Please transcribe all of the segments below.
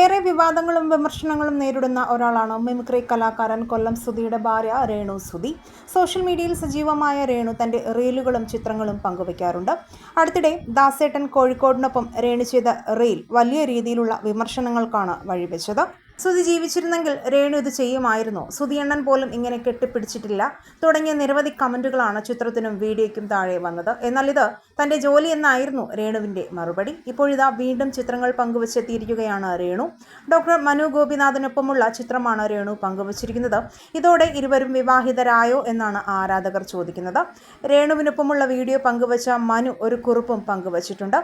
ഏറെ വിവാദങ്ങളും വിമർശനങ്ങളും നേരിടുന്ന ഒരാളാണ് മിമിക്രി കലാകാരൻ കൊല്ലം സുധിയുടെ ഭാര്യ രേണു സുധി. സോഷ്യൽ മീഡിയയിൽ സജീവമായ രേണു തന്റെ റീലുകളും ചിത്രങ്ങളും പങ്കുവയ്ക്കാറുണ്ട്. അടുത്തിടെ ദാസേട്ടൻ കോഴിക്കോടിനൊപ്പം രേണു ചെയ്ത റീൽ വലിയ രീതിയിലുള്ള വിമർശനങ്ങൾക്കാണ് വഴിവെച്ചത്. സുധി ജീവിച്ചിരുന്നെങ്കിൽ രേണു ഇത് ചെയ്യുമായിരുന്നു. സുധിയണ്ണൻ പോലും ഇങ്ങനെ കെട്ടിപ്പിടിച്ചിട്ടില്ല. തുടങ്ങിയ നിരവധി കമന്റുകളാണ് ചിത്രത്തിനും വീഡിയോയ്ക്കും താഴെ വന്നത്. എന്നാൽ ഇത് തന്റെ ജോലി എന്നായിരുന്നു രേണുവിന്റെ മറുപടി. ഇപ്പോഴിതാ വീണ്ടും ചിത്രങ്ങൾ പങ്കുവച്ചെത്തിയിരിക്കുകയാണ് രേണു. ഡോക്ടർ മനു ഗോപിനാഥിനൊപ്പമുള്ള ചിത്രമാണ് രേണു പങ്കുവച്ചിരിക്കുന്നത്. ഇതോടെ ഇരുവരും വിവാഹിതരായോ എന്നാണ് ആരാധകർ ചോദിക്കുന്നത്. രേണുവിനൊപ്പമുള്ള വീഡിയോ പങ്കുവച്ച മനു ഒരു കുറിപ്പും പങ്കുവച്ചിട്ടുണ്ട്.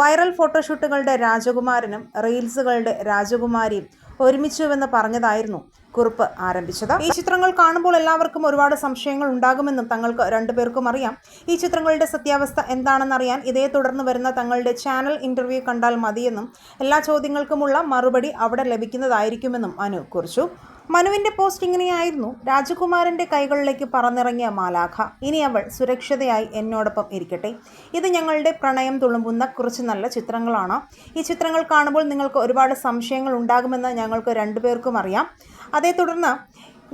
വൈറൽ ഫോട്ടോഷൂട്ടുകളുടെ രാജകുമാരനും റീൽസുകളുടെ രാജകുമാരിയും ഒരുമിച്ചുവെന്ന് പറഞ്ഞതായിരുന്നു കുറിപ്പ് ആരംഭിച്ചത്. ഈ ചിത്രങ്ങൾ കാണുമ്പോൾ എല്ലാവർക്കും ഒരുപാട് സംശയങ്ങൾ ഉണ്ടാകുമെന്നും തങ്ങൾക്ക് രണ്ടുപേർക്കും അറിയാം. ഈ ചിത്രങ്ങളുടെ സത്യാവസ്ഥ എന്താണെന്നറിയാൻ ഇതേ തുടർന്ന് വരുന്ന തങ്ങളുടെ ചാനൽ ഇന്റർവ്യൂ കണ്ടാൽ മതിയെന്നും എല്ലാ ചോദ്യങ്ങൾക്കുമുള്ള മറുപടി അവിടെ ലഭിക്കുന്നതായിരിക്കുമെന്നും അനു കുറിച്ചു. മനുവിന്റെ പോസ്റ്റ് ഇങ്ങനെയായിരുന്നു. രാജകുമാരന്റെ കൈകളിലേക്ക് പറന്നിറങ്ങിയ മാലാഖ ഇനി അവൾ സുരക്ഷിതയായി എന്നോടൊപ്പം ഇരിക്കട്ടെ. ഇത് ഞങ്ങളുടെ പ്രണയം തുളുമ്പുന്ന കുറച്ച് നല്ല ചിത്രങ്ങളാണ്. ഈ ചിത്രങ്ങൾ കാണുമ്പോൾ നിങ്ങൾക്ക് ഒരുപാട് സംശയങ്ങൾ ഉണ്ടാകുമെന്ന് ഞങ്ങൾക്ക് രണ്ടുപേർക്കും അറിയാം. അതേ തുടർന്ന്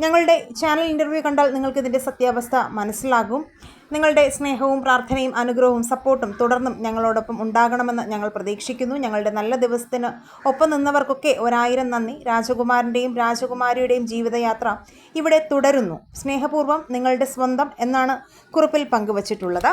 ഞങ്ങളുടെ ചാനൽ ഇന്റർവ്യൂ കണ്ടാൽ നിങ്ങൾക്ക് ഇതിന്റെ സത്യാവസ്ഥ മനസ്സിലാകും. നിങ്ങളുടെ സ്നേഹവും പ്രാർത്ഥനയും അനുഗ്രഹവും സപ്പോർട്ടും തുടർന്നും ഞങ്ങളോടൊപ്പം ഉണ്ടാകണമെന്ന് ഞങ്ങൾ പ്രതീക്ഷിക്കുന്നു. ഞങ്ങളുടെ നല്ല ദിവസത്തിന് ഒപ്പം നിന്നവർക്കൊക്കെ ഒരായിരം നന്ദി. രാജകുമാരന്റെയും രാജകുമാരിയുടെയും ജീവിതയാത്ര ഇവിടെ തുടരുന്നു. സ്നേഹപൂർവം നിങ്ങളുടെ സ്വന്തം എന്നാണ് കുറിപ്പിൽ പങ്കുവച്ചിട്ടുള്ളത്.